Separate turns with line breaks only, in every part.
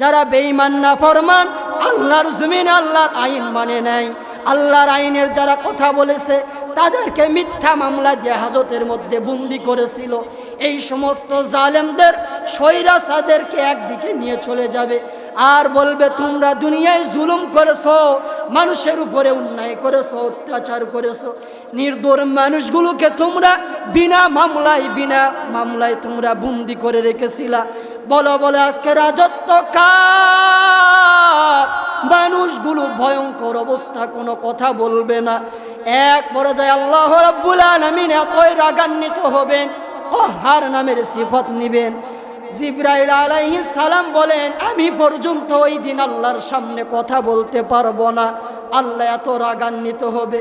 যারা বেঈমান না ফরমান, আল্লাহর জমিন আল্লাহর আইন মানে নাই। আল্লাহর আইনের যারা কথা বলেছে, তাদেরকে মিথ্যা মামলা দিয়ে হাজতের মধ্যে বন্দি করেছিল। এই সমস্ত জালেমদের সৈরাসাদেরকে একদিকে নিয়ে চলে যাবে। আর বলবে, তোমরা দুনিয়ায় জুলুম করেছ, মানুষের উপরে অন্যায় করেছ, অত্যাচার করেছ। নির্দোর মানুষগুলোকে তোমরা বিনা মামলায় বিনা মামলায় তোমরা বন্দি করে রেখেছিলা। বলো, বলে, আজকে রাজত্ব কার? মানুষগুলো ভয়ঙ্কর অবস্থা, কোনো কথা বলবে না। এক পর্যায়ে আল্লাহ রাব্বুল আলামিন এতই রাগান্বিত হবেন ও হার নামের সিফত নিবেন। জিব্রাইল আলাইহিস সালাম বলেন, আমি পর্যন্ত ওই দিন আল্লাহর সামনে কথা বলতে পারব না। আল্লাহ এত রাগান্বিত হবে।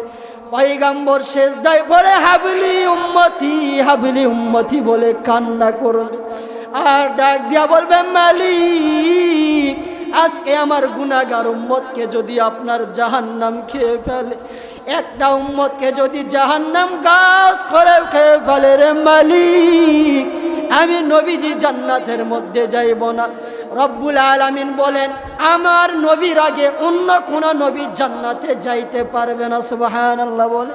পয়গাম্বর শেষ দায় পরে হাবলি উম্মতি হাবলি উম্মতি বলে কান্না করবে। আর ডাক দিয়া বলবে, মালিক, আজকে আমার গুনাগার উম্মতকে যদি আপনার জাহান্নাম খেয়ে ফেলে, একটা উম্মতকে যদি জাহান্নাম গাছ করে খেয়ে ফেলে রে মালিক, আমি নবীজি জান্নাতের মধ্যে যাইব না। রব্বুল আলামিন বলেন, আমার নবীর আগে অন্য কোন নবী জান্নাতে যাইতে পারবে না সুবাহান আল্লাহ বলে।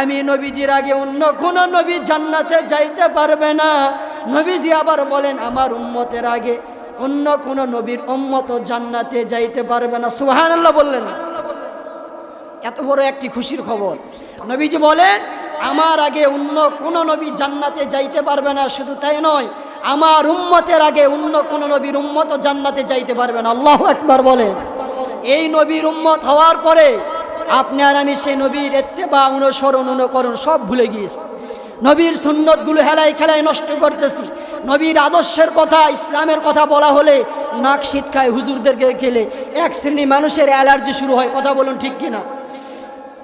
আমি নবীজির আগে অন্য কোন নবী জান্নাতে যাইতে পারবে না। নবীজি আবার বলেন, আমার উম্মতের আগে অন্য কোন নবীর উম্মত জান্নাতে যাইতে পারবে না। সুবাহান আল্লাহ বললেন। এত বড় একটি খুশির খবর। নবীজি বলেন, আমার আগে অন্য কোন নবী জান্নাতে যাইতে পারবে না, শুধু তাই নয়, আমার উম্মতের আগে অন্য কোন নবীর উম্মত জান্নাতে যাইতে পারবে না। আল্লাহ একবার বলেন। এই নবীর উম্মত হওয়ার পরে আপনি আর আমি সেই নবীর এত্তেবা অনুসরণ, অনুকরণ সব ভুলে গিয়েছি। নবীর সুন্নতগুলো হেলায় খেলায় নষ্ট করতেছি। নবীর আদর্শের কথা, ইসলামের কথা বলা হলে নাক ছিটকায় হুজুরদেরকে খেলে এক শ্রেণি মানুষের অ্যালার্জি শুরু হয়, কথা বলুন ঠিক কিনা?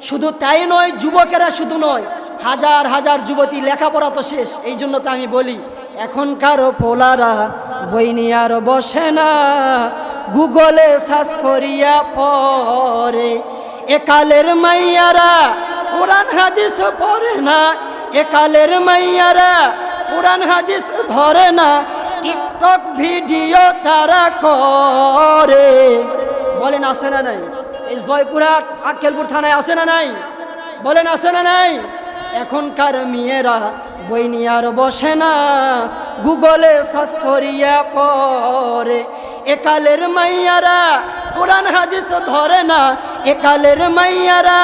শুধু তাই নয়, যুবকেরা শুধু নয়, হাজার হাজার যুবতী লেখাপড়া তো শেষ, এই জন্য তো আমি বলি, এখনকার পোলারা বই নিয়ে আর বসে না। গুগলে সার্চ করিয়া পরে একালের মাইয়ারা কোরআন, হাদিস পড়ে না। একালের মাইয়ারা পুরান হাদিস ধরে না, টিকটক ভিডিও তারা করে। বলেন আসে না নাই? এই জয়পুরহাট, আক্কেলপুর থানায় আসে না নাই? বলেন আসে না নাই? এখনকার মেয়েরা বই নিয়ে আর বসে না, গুগলে সার্চ করিয়া পরে একালের মাইয়ারা কোরআন হাদিস ধরে না, একালের মাইয়ারা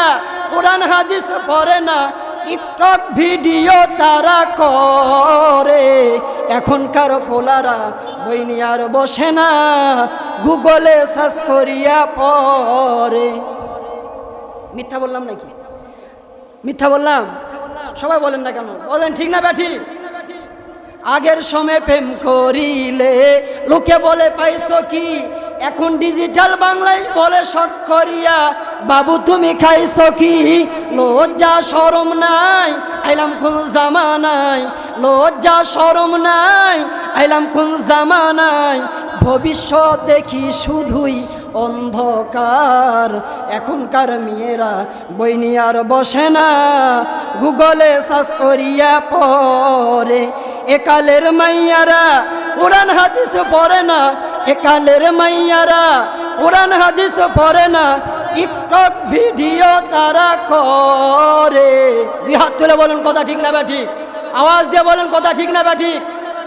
কোরআন হাদিস পড়ে না টিকটক ভিডিও তারা করে। এখনকার পোলারা বই নিয়ে আর বসে না, গুগলে সার্চ করিয়া পরে মিথ্যা বললাম নাকি? মিথ্যা বললাম? সবাই বলেন না কেন? বলেন, ঠিক না ব্যাঠি? আগের সময় প্রেম করিলে, লোকে বলে, পাইছো কি? এখন ডিজিটাল বাংলায় বলে করিয়া বাবু, তুমি খাইছ কি? লজ্জা সরম নাই? আইলাম কোন জামানাই লজ্জা সরম নাই? আইলাম কোন জামানাই ভবিষ্যৎ দেখি শুধুই অন্ধকার। এখনকার মেয়েরা বই নিয়ে আর বসে না। গুগলে সার্চ করিয়া পরে একালের মাইয়ারা কোরআন, হাদিস পড়ে না। একালের মাইয়ারা কোরআন হাদিস পড়ে না, টিকটক ভিডিও তারা করে। দুই হাত তুলে বলেন কথা ঠিক না বা ঠিক আওয়াজ দিয়ে বলেন কথা ঠিক না বা ঠিক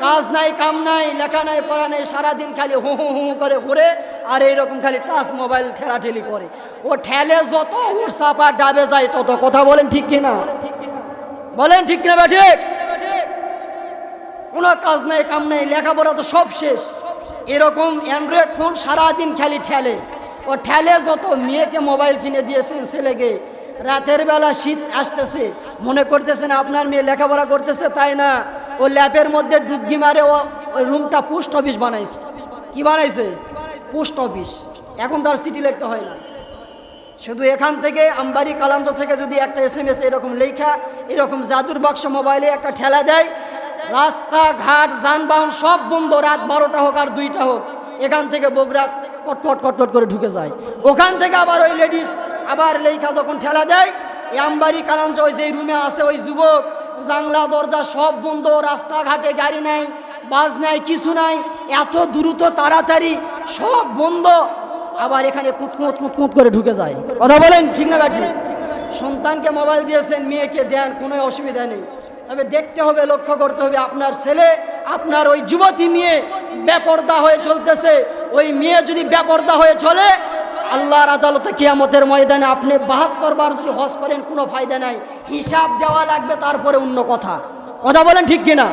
কাজ নাই, কাম নাই, লেখা নাই, পড়া নাই, সারাদিন খালি হু হু হু করে ঘুরে আর এইরকম খালি টাচ মোবাইল ঠেলাঠেলি করে। ও ঠেলে যত ওর চাপা ডাবে যায় তত কথা বলেন ঠিক কিনা বলেন ঠিক কিনা বা ঠিক কোনো কাজ নাই, কাম নাই, লেখাপড়া তো সব শেষ। এরকম অ্যান্ড্রয়েড ফোন সারাদিন খালি ঠেলে। ও ঠেলে যত, মেয়েকে মোবাইল কিনে দিয়েছেন ছেলেকে। রাতের বেলা শীত আসতেছে, মনে করতেছেন আপনার মেয়ে লেখাপড়া করতেছে, তাই না? ও ল্যাপের মধ্যে ডুবগি মারে, ও রুমটা পোস্ট অফিস বানাইছে। কি বানাইছে? পোস্ট অফিস এখন তো আর সিটি লিখতে হয় না। শুধু এখান থেকে, আমবাড়ি কালান্ত থেকে যদি একটা এস এম এস এরকম লেখা, এরকম জাদুর বাক্স মোবাইলে একটা ঠেলা দেয় রাস্তাঘাট, যানবাহন সব বন্ধ, রাত বারোটা হোক আর দুইটা হোক। এখান থেকে বগুড়া কটকট কটকট করে ঢুকে যায়। ওখান থেকে আবার ওই লেডিস আবার লেখা যখন ঠেলা দেয় আমবাড়ি, কালাঞ্চ, ওই যে রুমে আছে ওই যুবক, জানলা, দরজা সব বন্ধ, রাস্তাঘাটে গাড়ি নাই, বাস নাই, কিছু নাই, এত দ্রুত, তাড়াতাড়ি সব বন্ধ। আবার এখানে কুতকুত কুতকুত করে ঢুকে যায়। কথা বলেন, ঠিক না ব্যাঠি সন্তানকে মোবাইল দিয়েছেন, মেয়েকে দেন কোনো অসুবিধা নেই। তবে দেখতে হবে, লক্ষ্য করতে হবে, আপনার ছেলে, আপনার ওই যুবতী মেয়ে বেপর্দা হয়ে চলতেছে। ওই মেয়ে যদি বেপর্দা হয়ে চলে, আল্লাহর আদালতে কিয়ামতের ময়দানে আপনি বাহাত্তর বার যদি হজ করেন, কোনো ফায়দা নাই। হিসাব দেওয়া লাগবে, তারপরে অন্য কথা। কথা বলেন ঠিক কিনা?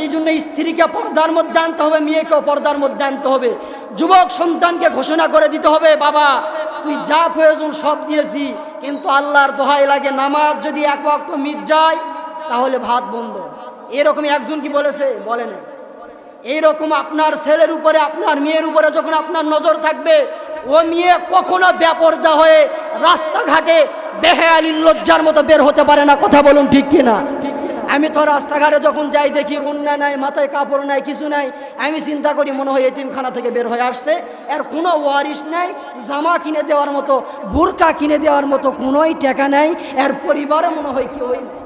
এই জন্য স্ত্রীকে পর্দার মধ্যে আনতে হবে, মেয়েকেও পর্দার মধ্যে আনতে হবে। যুবক সন্তানকে ঘোষণা করে দিতে হবে, বাবা, তুই যা প্রয়োজন সব দিয়েছি, কিন্তু আল্লাহর দোহাই লাগে নামাজ যদি এক ওয়াক্ত মিট যায়, তাহলে ভাত বন্ধ। এরকম একজন কি বলেছে? বলে না এইরকম আপনার ছেলের উপরে, আপনার মেয়ের উপরে যখন আপনার নজর থাকবে, ও মেয়ে কখনো ব্যাপরদা হয়ে রাস্তাঘাটে বেহায়ালি লজ্জার মতো বের হতে পারে না। কথা বলুন ঠিক কিনা? আমি তো রাস্তাঘাটে যখন যাই দেখি রুন্না নাই, মাথায় কাপড় নাই, কিছু নাই, আমি চিন্তা করি মনে হয় এতিমখানা থেকে বের হয়ে আসছে। এর কোনো ওয়ারিশ নাই, জামা কিনে দেওয়ার মতো, বুরকা কিনে দেওয়ার মতো কোনোই টাকা নাই, এর পরিবারে মনে হয় কেউই নাই।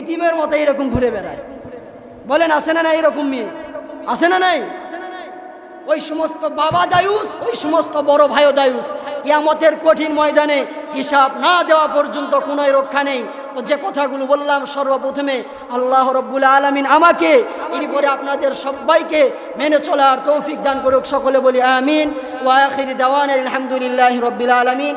এতিমের মতো এরকম ঘুরে বেড়ায়। বলেন আসে না নাই এরকম মেয়ে? আসে না নাই? ওই সমস্ত বাবা দায়ুস ওই সমস্ত বড় ভাইও দায়ুস ইয়ামতের কঠিন ময়দানে হিসাব না দেওয়া পর্যন্ত কোনো রক্ষা নেই। যে কথাগুলো বললাম, সর্বপ্রথমে আল্লাহ রব্বুল আলমিন আমাকে, এরপরে আপনাদের সবাইকে মেনে চলার তৌফিক দান করুক। সকলে বলি আমিন। ওয়াখির দেওয়ান আলহামদুলিল্লাহ রব্বুল আলমিন।